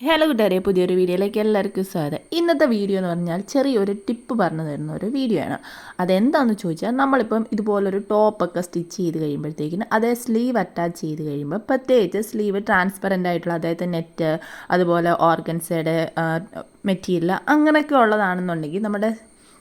Hello കൂട്ടുകാരെ പുതിയൊരു വീഡിയോയിലേക്ക് എല്ലാവർക്കും സ്വാഗതം. ഇന്നത്തെ വീഡിയോ എന്ന് പറഞ്ഞാൽ ചെറിയൊരു ടിപ്പ് പറഞ്ഞു തരുന്ന ഒരു വീഡിയോ ആണ്. അതെന്താണെന്ന് ചോദിച്ചാൽ നമ്മളിപ്പം ഇതുപോലൊരു ടോപ്പൊക്കെ സ്റ്റിച്ച് ചെയ്ത് കഴിയുമ്പോഴത്തേക്കിന് അതേ സ്ലീവ് അറ്റാച്ച് ചെയ്ത് കഴിയുമ്പോൾ പ്രത്യേകിച്ച് സ്ലീവ് ട്രാൻസ്പെറന്റ് ആയിട്ടുള്ള അതായത് നെറ്റ് അതുപോലെ ഓർഗൻസയുടെ മെറ്റീരിയൽ അങ്ങനെയൊക്കെ ഉള്ളതാണെന്നുണ്ടെങ്കിൽ നമ്മുടെ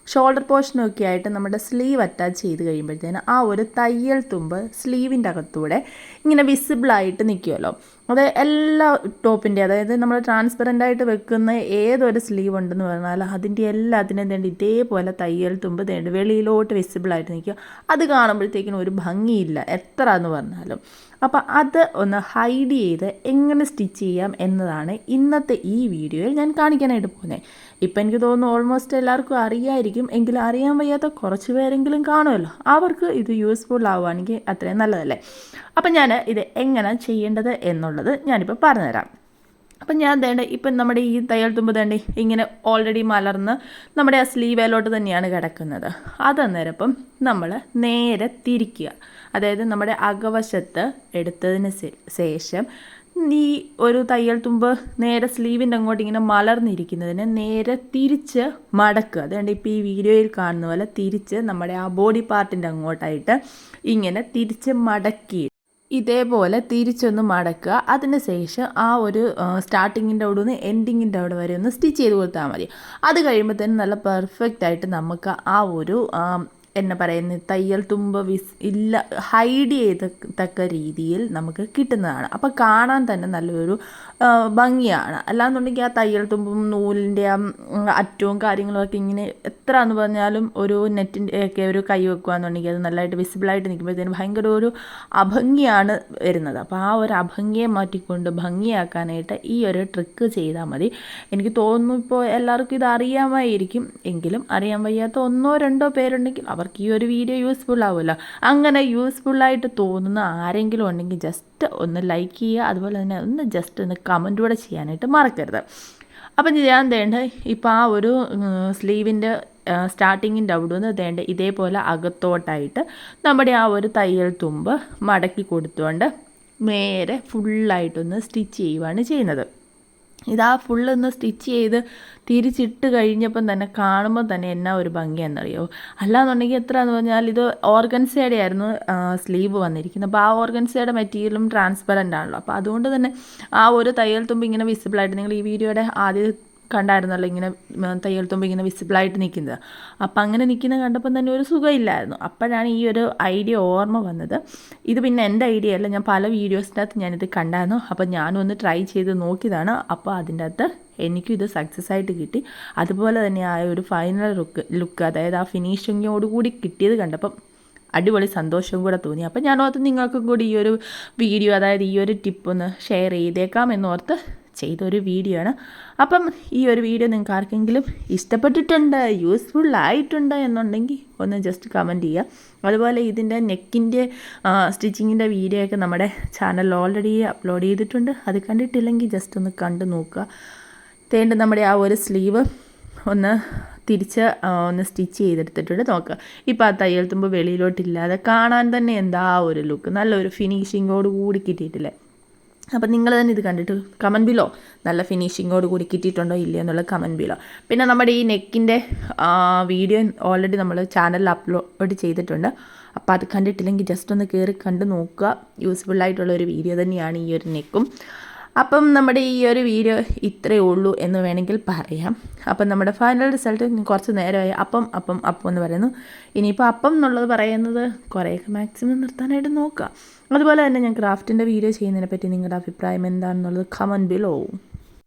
ഷോൾഡർ പോർഷനൊക്കെ ആയിട്ട് നമ്മുടെ സ്ലീവ് അറ്റാച്ച് ചെയ്ത് കഴിയുമ്പോഴത്തേന് ആ ഒരു തയ്യൽ തുമ്പ് സ്ലീവിന്റെ അകത്തൂടെ ഇങ്ങനെ വിസിബിളായിട്ട് നിൽക്കുമല്ലോ അത് എല്ലാ ടോപ്പിന്റെ അതായത് നമ്മൾ ട്രാൻസ്പെറന്റ് ആയിട്ട് വെക്കുന്ന ഏതൊരു സ്ലീവ് ഉണ്ടെന്ന് പറഞ്ഞാൽ അതിന്റെ എല്ലാത്തിനും തേണ്ടി ഇതേപോലെ തയ്യൽ തുമ്പ് തേണ്ടി വെളിയിലോട്ട് വിസിബിളായിട്ട് നിൽക്കുക. അത് കാണുമ്പോഴത്തേക്കിനും ഒരു ഭംഗിയില്ല എത്ര എന്ന് പറഞ്ഞാലും. അപ്പോൾ അത് ഒന്ന് ഹൈഡ് ചെയ്ത് എങ്ങനെ സ്റ്റിച്ച് ചെയ്യാം എന്നതാണ് ഇന്നത്തെ ഈ വീഡിയോയിൽ ഞാൻ കാണിക്കാനായിട്ട് പോകുന്നത്. ഇപ്പം എനിക്ക് തോന്നുന്നു ഓൾമോസ്റ്റ് എല്ലാവർക്കും അറിയായിരിക്കും എങ്കിലും അറിയാൻ വയ്യാത്ത കുറച്ച് പേരെങ്കിലും കാണുമല്ലോ. അവർക്ക് ഇത് യൂസ്ഫുൾ ആവുകയാണെങ്കിൽ അത്രയും നല്ലതല്ലേ? അപ്പം ഞാൻ ഇത് എങ്ങനെ ചെയ്യേണ്ടത് എന്നുള്ളത് ഞാനിപ്പോൾ പറഞ്ഞുതരാം. അപ്പം ഞാൻ തേണ്ട ഇപ്പം നമ്മുടെ ഈ തയ്യൽ തുമ്പ് തേണ്ടി ഇങ്ങനെ ഓൾറെഡി മലർന്ന് നമ്മുടെ ആ സ്ലീവേലോട്ട് തന്നെയാണ് കിടക്കുന്നത്. അതന്നേരപ്പം നമ്മൾ നേരെ തിരിക്കുക. അതായത് നമ്മുടെ അകവശത്ത് എടുത്തതിന് ശേഷം ഈ ഒരു തയ്യൽ തുമ്പ് നേരെ സ്ലീവിന്റെ അങ്ങോട്ട് ഇങ്ങനെ മലർന്നിരിക്കുന്നതിന് നേരെ തിരിച്ച് മടക്കുക. അതുകൊണ്ട് ഇപ്പോൾ ഈ വീഡിയോയിൽ കാണുന്ന പോലെ തിരിച്ച് നമ്മുടെ ആ ബോഡി പാർട്ടിന്റെ അങ്ങോട്ടായിട്ട് ഇങ്ങനെ തിരിച്ച് മടക്കി ഇതേപോലെ തിരിച്ചൊന്ന് മടക്കുക. അതിനുശേഷം ആ ഒരു സ്റ്റാർട്ടിങ്ങിന്റെ അവിടെ നിന്ന് എൻഡിങ്ങിന്റെ അവിടെ വരെ ഒന്ന് സ്റ്റിച്ച് ചെയ്ത് കൊടുത്താൽ മതി. അത് കഴിയുമ്പോൾ തന്നെ നല്ല പെർഫെക്റ്റ് ആയിട്ട് നമുക്ക് ആ ഒരു എന്നെ പറയുന്ന തയ്യൽ തുമ്പ വിസ് ഇല്ല ഹൈഡ് ചെയ്ത തക്ക രീതിയിൽ നമുക്ക് കിട്ടുന്നതാണ്. അപ്പോൾ കാണാൻ തന്നെ നല്ലൊരു ഭംഗിയാണ്. അല്ലാന്നുണ്ടെങ്കിൽ ആ തയ്യൽ തുമ്പും നൂലിന്റെ ആ അറ്റവും കാര്യങ്ങളൊക്കെ ഇങ്ങനെ എത്ര എന്ന് പറഞ്ഞാലും ഒരു നെറ്റിന്റെ ഒക്കെ ഒരു കൈ വെക്കുകയെന്നുണ്ടെങ്കിൽ അത് നല്ലതായിട്ട് വിസിബിളായിട്ട് നിൽക്കുമ്പോഴത്തേനും ഭയങ്കര ഒരു അഭംഗിയാണ് വരുന്നത്. അപ്പോൾ ആ ഒരു അഭംഗിയെ മാറ്റിക്കൊണ്ട് ഭംഗിയാക്കാനായിട്ട് ഈ ഒരു ട്രിക്ക് ചെയ്താൽ മതി. എനിക്ക് തോന്നുന്നു ഇപ്പോൾ എല്ലാവർക്കും ഇത് അറിയാമായിരിക്കും. എങ്കിലും അറിയാൻ വയ്യാത്ത ഒന്നോ രണ്ടോ പേരുണ്ടെങ്കിൽ അവർ അവർക്ക് ഈ ഒരു വീഡിയോ യൂസ്ഫുൾ ആവുമല്ലോ. അങ്ങനെ യൂസ്ഫുള്ളായിട്ട് തോന്നുന്ന ആരെങ്കിലും ഉണ്ടെങ്കിൽ ജസ്റ്റ് ഒന്ന് ലൈക്ക് ചെയ്യുക അതുപോലെ തന്നെ ഒന്ന് ജസ്റ്റ് ഒന്ന് കമന്റ് കൂടെ ചെയ്യാനായിട്ട് മറക്കരുത്. അപ്പം ഞാൻ തേണ്ട ഇപ്പം ആ ഒരു സ്ലീവിന്റെ സ്റ്റാർട്ടിങ്ങിന്റെ അവിടെ നിന്ന് തേണ്ട ഇതേപോലെ അകത്തോട്ടായിട്ട് നമ്മുടെ ആ ഒരു തയ്യൽ തുമ്പ് മടക്കി കൊടുത്തുകൊണ്ട് നേരെ ഫുള്ളായിട്ടൊന്ന് സ്റ്റിച്ച് ചെയ്യുവാണ് ചെയ്യുന്നത്. ഇതാ ഫുള്ളൊന്ന് സ്റ്റിച്ച് ചെയ്ത് തിരിച്ചിട്ട് കഴിഞ്ഞപ്പം തന്നെ കാണുമ്പോൾ തന്നെ എന്നാ ഒരു ഭംഗിയാണെന്നറിയോ അല്ലാന്നുണ്ടെങ്കിൽ എത്ര എന്ന് പറഞ്ഞാൽ ഇത് ഓർഗൻസയുടെ ആയിരുന്നു സ്ലീവ് വന്നിരിക്കുന്നത്. അപ്പോൾ ആ ഓർഗൻസയുടെ മെറ്റീരിയലും ട്രാൻസ്പെറന്റ് ആണല്ലോ. അപ്പോൾ അതുകൊണ്ട് തന്നെ ആ ഒരു തയ്യൽ തുമ്പ് ഇങ്ങനെ വിസിബിളായിട്ട് നിങ്ങൾ ഈ വീഡിയോയുടെ ആദ്യ കണ്ടായിരുന്നല്ലോ ഇങ്ങനെ തയ്യൽ തുമ്പ് ഇങ്ങനെ വിസിബിളായിട്ട് നിൽക്കുന്നത്. അപ്പം അങ്ങനെ നിൽക്കുന്ന കണ്ടപ്പം തന്നെ ഒരു സുഖമില്ലായിരുന്നു. അപ്പോഴാണ് ഈ ഒരു ഐഡിയ ഓർമ്മ വന്നത്. ഇത് പിന്നെ എന്റെ ഐഡിയ അല്ല ഞാൻ പല വീഡിയോസിന്റെ അകത്ത് ഞാനിത് കണ്ടായിരുന്നു. അപ്പോൾ ഞാനും ഒന്ന് ട്രൈ ചെയ്ത് നോക്കിയതാണ്. അപ്പോൾ അതിന്റെ അകത്ത് എനിക്കും ഇത് സക്സസ് ആയിട്ട് കിട്ടി. അതുപോലെ തന്നെ ആ ഒരു ഫൈനൽ ലുക്ക് ലുക്ക് അതായത് ആ ഫിനിഷിങ്ങോടുകൂടി കിട്ടിയത് കണ്ടപ്പം അടിപൊളി സന്തോഷം കൂടെ തോന്നി. അപ്പം ഞാനോർത്ത് നിങ്ങൾക്കും കൂടി ഈ ഒരു വീഡിയോ അതായത് ഈ ഒരു ടിപ്പ് ഒന്ന് ഷെയർ ചെയ്തേക്കാം എന്നോർത്ത് ചെയ്തൊരു വീഡിയോ ആണ് അപ്പം ഈ ഒരു വീഡിയോ നിങ്ങൾക്ക് ആർക്കെങ്കിലും ഇഷ്ടപ്പെട്ടിട്ടുണ്ട് യൂസ്ഫുൾ ആയിട്ടുണ്ട് എന്നുണ്ടെങ്കിൽ ഒന്ന് ജസ്റ്റ് കമന്റ് ചെയ്യുക. അതുപോലെ ഇതിന്റെ നെക്കിന്റെ സ്റ്റിച്ചിങ്ങിന്റെ വീഡിയോ ഒക്കെ നമ്മുടെ ചാനലിൽ ഓൾറെഡി അപ്ലോഡ് ചെയ്തിട്ടുണ്ട്. അത് കണ്ടിട്ടില്ലെങ്കിൽ ജസ്റ്റ് ഒന്ന് കണ്ടു നോക്കുക. തേണ്ട നമ്മുടെ ആ ഒരു സ്ലീവ് ഒന്ന് തിരിച്ച് ഒന്ന് സ്റ്റിച്ച് ചെയ്തെടുത്തിട്ടുണ്ട്. നോക്കുക. ഇപ്പോൾ ആ തയ്യൽ തുമ്പ് വെളിയിലോട്ടില്ലാതെ കാണാൻ തന്നെ എന്താ ഒരു ലുക്ക് നല്ലൊരു ഫിനിഷിങ്ങോട് കൂടി കിട്ടിയിട്ടില്ലേ? അപ്പം നിങ്ങൾ തന്നെ ഇത് കണ്ടിട്ട് കമന്റ് ബിലോ നല്ല ഫിനിഷിങ്ങോട് കൂടി കിട്ടിയിട്ടുണ്ടോ ഇല്ലയോ എന്നുള്ള കമന്റ് ബിലോ പിന്നെ നമ്മുടെ ഈ നെക്കിന്റെ വീഡിയോ ഓൾറെഡി നമ്മൾ ചാനലിൽ അപ്ലോഡ് ചെയ്തിട്ടുണ്ട്. അപ്പോൾ അത് കണ്ടിട്ടില്ലെങ്കിൽ ജസ്റ്റ് ഒന്ന് കയറി കണ്ട് നോക്കുക. യൂസ്ഫുൾ ആയിട്ടുള്ള ഒരു വീഡിയോ തന്നെയാണ് ഈ ഒരു നെക്കും. അപ്പം നമ്മുടെ ഈ ഒരു വീഡിയോ ഇത്രയേ ഉള്ളൂ എന്ന് വേണമെങ്കിൽ പറയാം. അപ്പം നമ്മുടെ ഫൈനൽ റിസൾട്ട് കുറച്ച് നേരമായി അപ്പം അപ്പം അപ്പം എന്ന് പറയുന്നു. ഇനിയിപ്പോൾ അപ്പം എന്നുള്ളത് പറയുന്നത് കുറേയൊക്കെ മാക്സിമം നിർത്താനായിട്ട് നോക്കുക അതുപോലെ തന്നെ ഞാൻ ക്രാഫ്റ്റിന്റെ വീഡിയോ ചെയ്യുന്നതിനെ പറ്റി നിങ്ങളുടെ അഭിപ്രായം എന്താണെന്നുള്ളത് കമന്റ് ബിലോ